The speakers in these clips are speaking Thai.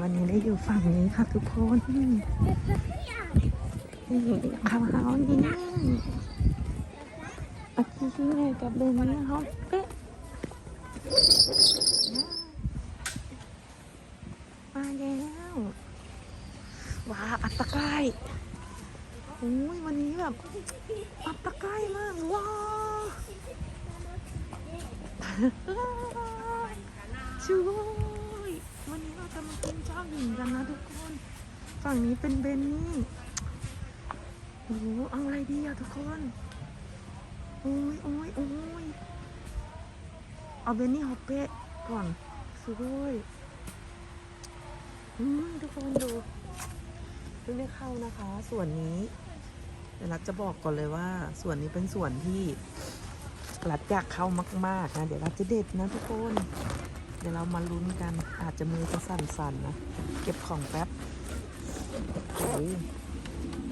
วันนี้ได้อยู่ฝั่งนี้ค่ะทุกคนนี่เขาเฮานี่อาทิตย์นี้กับเบนนี่เขาเป๊ะมาแล้วว้าอัตตะไคร้โอ้ยวันนี้แบบอัตตะไคร้มากว้าช่วยวันนี้เราจะ มากินเจ้าหญิงกันนะทุกคน ฝั่งนี้เป็นเบนนี่โอ้โหเอาอะไรดีอะทุกคน โอ้ยโอ้ยโอ้ยเอาเบนนี่ฮอปเป้ก่อนสุดยอืมทุกคนดูเพิ่งได้เข้านะคะ ส่วนนี้เดี๋ยวรักจะบอกก่อนเลยว่า ส่วนนี้เป็นส่วนที่รัดอยากเข้ามากๆนะ เดี๋ยวรัดจะเด็ดนะทุกคน ดี๋ยวเรามาลุ้นกันอาจจะมือจะสั่นๆนะ เก็บของแป๊บโอ้ย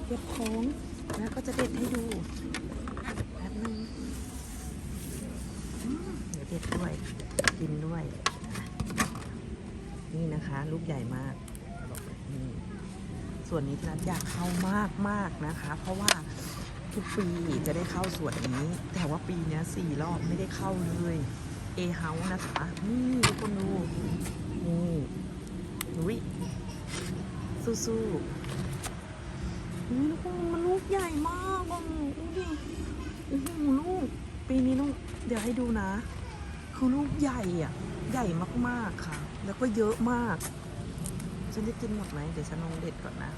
เก็บของแล้วก็จะเด็ดให้ดูแป๊บนึงอืมเดี๋ยวเด็ดด้วยกินด้วย นี่นะคะ ลูกใหญ่มากนี่ส่วนนี้ที่รัดอยากเข้ามากๆนะคะ เพราะว่าทุกปีจะได้เข้าส่วนนี้ แต่ว่าปีเนี้ยสี่รอบไม่ได้เข้าเลย เอเฮาส์นะคะนี่ทุกคนดูนี่นุ้ยสู้ๆนี่ทุกคนมันลูกใหญ่มากอะดูดิโอ้โหลูก ปีนี้ต้องเดี๋ยวให้ดูนะ คือลูกใหญ่อะ ใหญ่มากๆค่ะ แล้วก็เยอะมาก ฉันจะกินหมดไหมเดี๋ยวฉันลองเด็ดก่อนนะ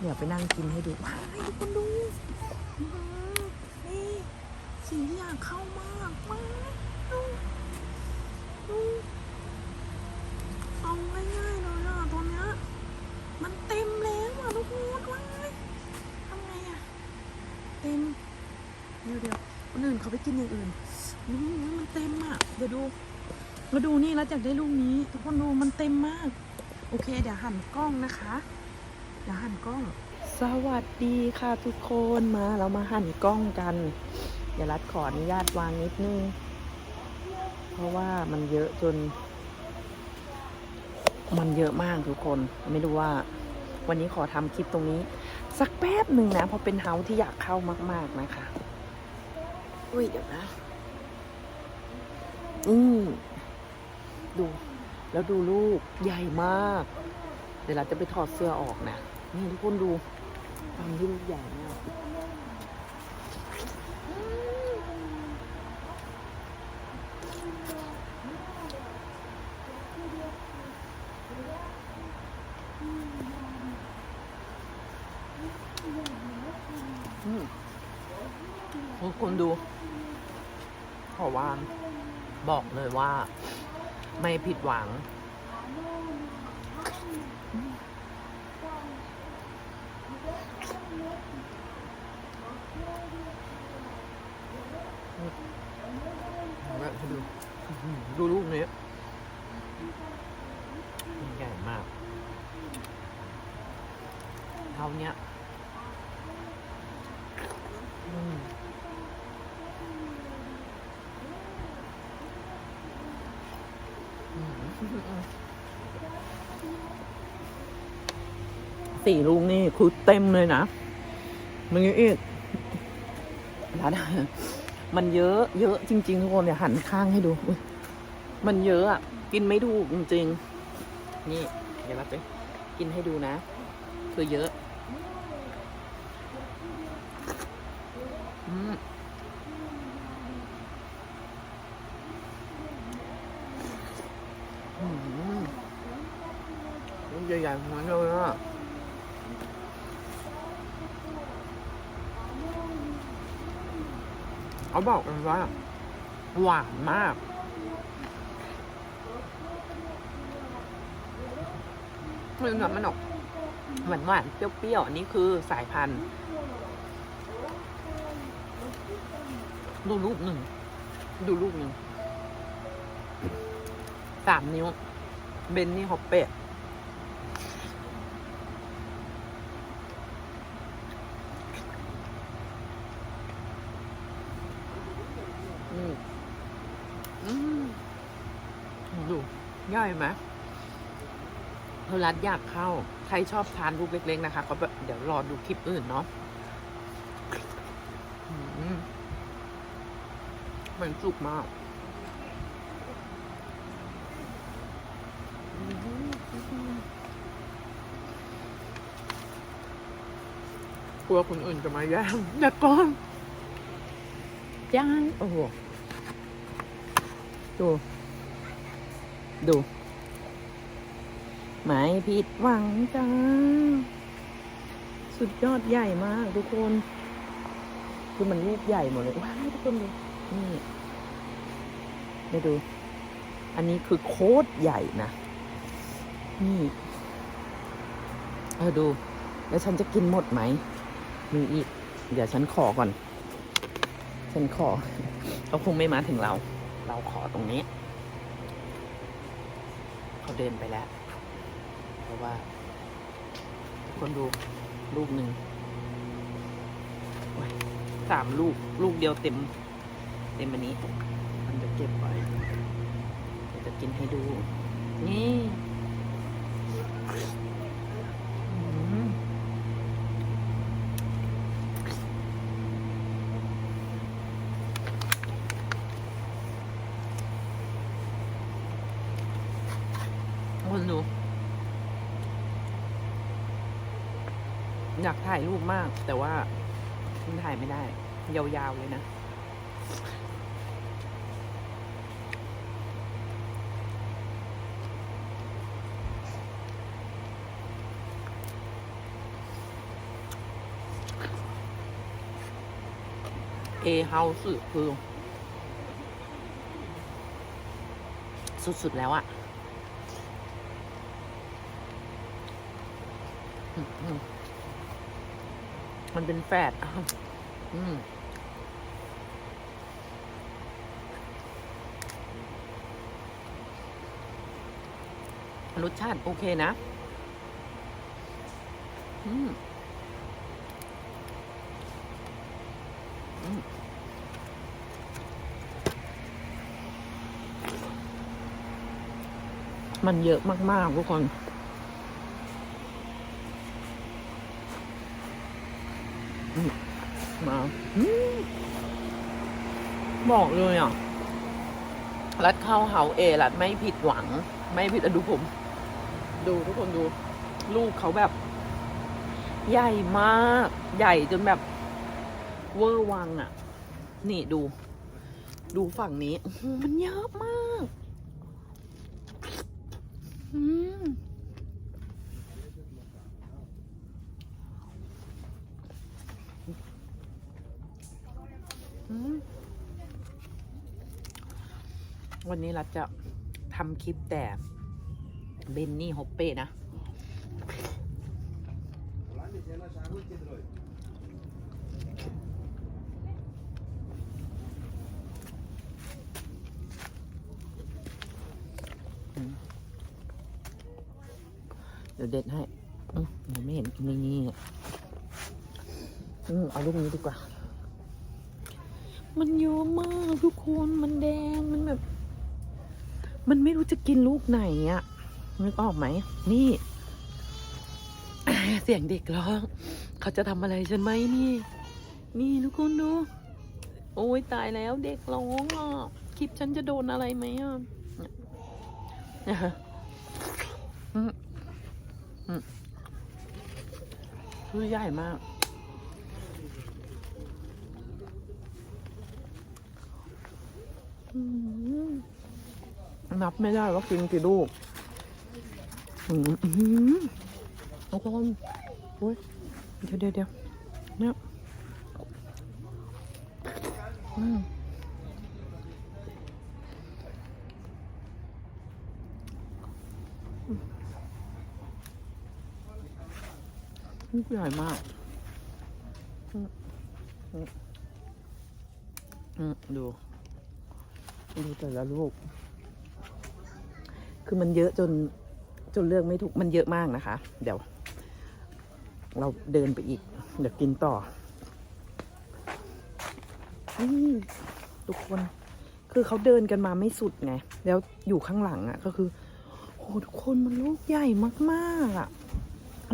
เดี๋ยวไปนั่งกินให้ดูว้ายทุกคนดู สิ่งที่อยากเข้ามากมากดูดูเอาง่ายๆเลยอะตอนเนี้ยมันเต็มแล้วอะทุกคนว้ายทำไงอะ เต็ม เดี๋ยวเดี๋ยวคนอื่นเขาไปกินอย่างอื่นนี่มันเต็มอะ เดี๋ยวดู มาดูนี่แล้วอยากได้ลูกนี้ ทุกคนดูมันเต็มมาก โอเค เดี๋ยวหันกล้องนะคะเดี๋ยวหันกล้อง สวัสดีค่ะทุกคนมาเรามาหันกล้องกัน ดี๋ยวรัดขออนุญาตวางนิดนึง เพราะว่ามันเยอะจน มันเยอะมากทุกคน ไม่รู้ว่าวันนี้ขอทำคลิปตรงนี้ สักแป๊บหนึ่งนะ เพราะเป็นเฮาส์ที่อยากเข้ามาก ๆ นะคะ อุ้ยเดี๋ยวนะอืมดู แล้วดูลูกใหญ่มาก เดี๋ยวเราจะไปถอดเสื้อออกนะ นี่ทุกคนดูความที่ลูกใหญ่มากอืมทุก คุณดูขอว่า บอกเลยว่า ไม่ผิดหวังแม่ให้ดูดูลูกนี้ใหญ่มาก เท่าเนี้ยอืมอืม สี่ลูกนี่คือเต็มเลยนะมันยังอีกร้านมันเยอะ เยอะจริง ๆ ทุกคนเนี่ยหันข้างให้ดู มันเยอะอะ กินไม่ถูกจริงๆ นี่ เดี๋ยวเราจะกินให้ดูนะ คือเยอะ อืมอืมลูก ใหญ่ๆทั้งนั้นเลยอะเขาบอกกันว่า หวานมากมันแบบมันออกหวานหวานๆเปรี้ยวๆ อันนี้คือสายพันธุ์ดูรูปหนึ่ง ดูรูปหนึ่ง สามนิ้ว เบนนี่ฮอปเป้ม อืมดูใหญ่ไหมเฮรัตอยากเข้า ใครชอบทานลูกเล็ก ๆ นะคะก็แบบเดี๋ยวรอดูคลิปอื่นเนาะมันสุกมากกลัวคนอื่นจะมาแย่งแต่ก่อนย่างโอ้โหดู ดู ไม่ผิดหวังจ้า สุดยอดใหญ่มากทุกคน คือมันลูกใหญ่หมดเลย ว้าวทุกคนดู นี่มาดู อันนี้คือโคตรใหญ่นะ นี่เออดู แล้วฉันจะกินหมดไหม มีอีก เดี๋ยวฉันขอก่อน ฉันขอเขาคงไม่มาถึงเรา เราขอตรงนี้ เขาเดินไปแล้ว เพราะว่า คนดูลูกหนึ่งสามลูก ลูกเดียวเต็ม เต็มอันนี้ มันจะเก็บไว้เดี๋ยวจะกินให้ดู นี่อืมคนดู อยากถ่ายรูปมาก แต่ว่ามันถ่ายไม่ได้ ยาวๆเลยนะเอเฮาส์คือสุด ๆ แล้วอะอื มันเป็นแฟดอะอืมรสชาติโอเคนะมอืมมันเยอะมาก ๆ ทุกคน มาบอกเลยอะรัดเข้าเฮาเอรัดไม่ผิดหวัง ไม่ผิดอะดูผม ดูทุกคนดู ลูกเขาแบบ ใหญ่มาก ใหญ่จนแบบ เวอร์วังอะ นี่ดู ดูฝั่งนี้ มันเยอะมาก อืม วันนี้เราจะทำคลิปแต่เบนนี่ฮอปเป้นะ เดี๋ยวเด็ดให้เดี๋ยวไม่เห็นนี่อืมเอาลูกนี้ดีกว่า มันเยอะมากทุกคนมันแดงมันแบบ มันไม่รู้จะกินลูกไหนอะนึกออกไหม นี่ เสียงเด็กร้อง เขาจะทำอะไรฉันไหมนี่ นี่ทุกคนดู โอ้ยตายแล้วเด็กร้องอะ คลิปฉันจะโดนอะไรไหมอะเนี่ยอืมอืมคือใหญ่มาก อืม นับไม่ได้ว่ากินกี่ลูกน้อหือทุกคนโอ้ยเดี๋ยวเดี๋ยวเดี๋ยวเนี่ยอืมลูกใหญ่มาก อืม ดู ดูแต่ละลูก คือมันเยอะจนจนเลือกไม่ถูก มันเยอะมากนะคะ เดี๋ยว เราเดินไปอีก เดี๋ยวกินต่อทุกคน คือเขาเดินกันมาไม่สุดไง แล้วอยู่ข้างหลังอะ่ะ ก็คือโหทุกคนมันลูกใหญ่มากๆอะ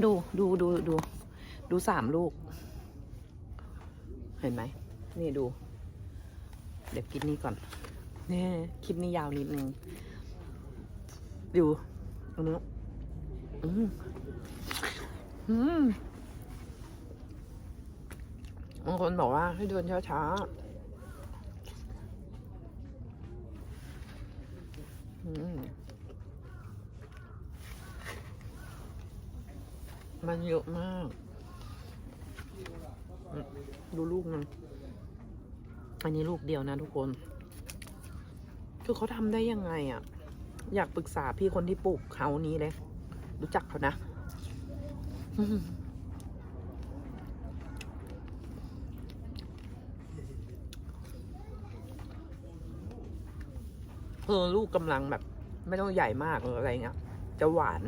ดูดูดูดูดูสามลูก เห็นไหม นี่ดู เดี๋ยวกินนี่ก่อน นี่คลิปนี้ยาวนิดนึงดูตรงนี้อืมอืมบางคนบอกว่าให้เดินช้าๆอืมมันเยอะมากอืมดูลูกมัน อันนี้ลูกเดียวนะทุกคน คือเขาทำได้ยังไงอะ่ะ อยากปรึกษาพี่คนที่ปลูกเขานี้เลย รู้จักเขานะอืมเออลูกกำลังแบบ ไม่ต้องใหญ่มากหรืออะไรเงี้ย จะหวาน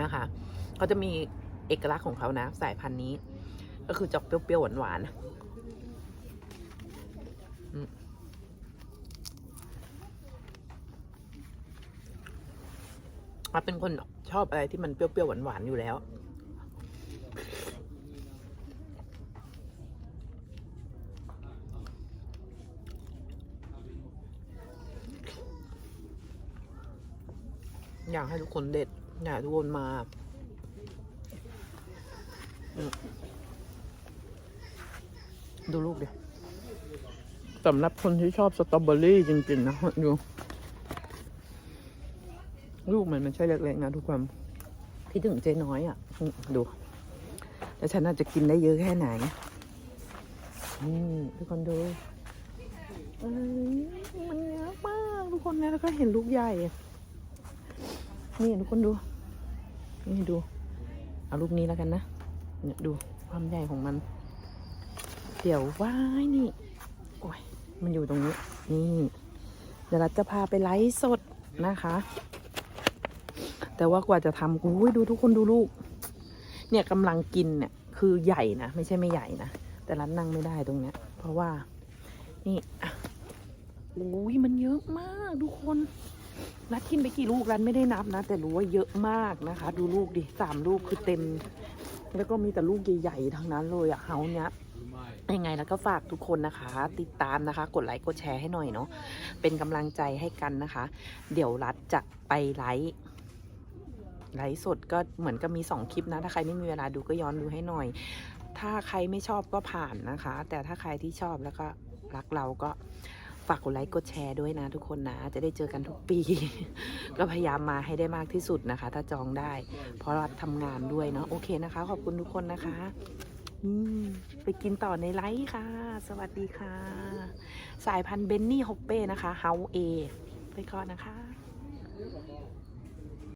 นะคะเขาจะมีเอกลักษณ์ของเขานะ สายพันธุ์นี้ ก็คือจะเปรี้ยวๆหวานๆ มาเป็นคนชอบอะไรที่มันเปรี้ยวๆหวานๆอยู่แล้ว อยากให้ทุกคนเด็ด อยากทุกคนมาดูลูกดิสำหรับคนที่ชอบสตรอเบอรี่จริง ๆ นะดู ลูกมันไม่ใช่เล็กๆนะทุกคนพี่ถึงเจ๊น้อยอะ ดู แล้วฉันอาจจะกินได้เยอะแค่ไหนนี่ทุกคนดูมันเยอะมากทุกคนนะแล้วก็เห็นลูกใหญ่ นี่ทุกคนดู นี่ดู เอาลูกนี้แล้วกันนะเนี่ยดูความใหญ่ของมัน เดี๋ยวว้ายนี่ โอ้ย มันอยู่ตรงนี้ นี่ เดี๋ยวเราจะพาไปไลฟ์สดนะคะ แต่ว่ากว่าจะทำอุ้ยดูทุกคนดูลูก เนี่ยกำลังกินเนี่ยคือใหญ่นะไม่ใช่ไม่ใหญ่นะแต่รัดนั่งไม่ได้ตรงเนี้ย เพราะว่า นี่อุ้ยมันเยอะมากทุกคนรัดกินไปกี่ลูกรัดไม่ได้นับนะ แต่รู้ว่าเยอะมากนะคะ ดูลูกดิสามลูกคือเต็ม แล้วก็มีแต่ลูกใหญ่ๆทั้งนั้นเลยอะเฮาเนี้ยยังไงแล้วก็ฝากทุกคนนะคะ ติดตามนะคะ กดไลค์กดแชร์ให้หน่อยเนาะเป็นกำลังใจให้กันนะคะ เดี๋ยวรัดจะไปไลฟ์ ไลฟ์สดก็เหมือนกับมีสองคลิปนะ ถ้าใครไม่มีเวลาดูก็ย้อนดูให้หน่อย ถ้าใครไม่ชอบก็ผ่านนะคะ แต่ถ้าใครที่ชอบแล้วก็รักเราก็ฝากกดไลค์กดแชร์ด้วยนะทุกคนนะ จะได้เจอกันทุกปี ก็พยายามมาให้ได้มากที่สุดนะคะ ถ้าจองได้ เพราะรัฐทำงานด้วยเนาะโอเคนะคะ ขอบคุณทุกคนนะคะไปกินต่อในไลฟ์ค่ะ สวัสดีค่ะ สายพันธุ์เบนนี่ฮอปเป้นะคะเฮาเอไปก่อนนะคะ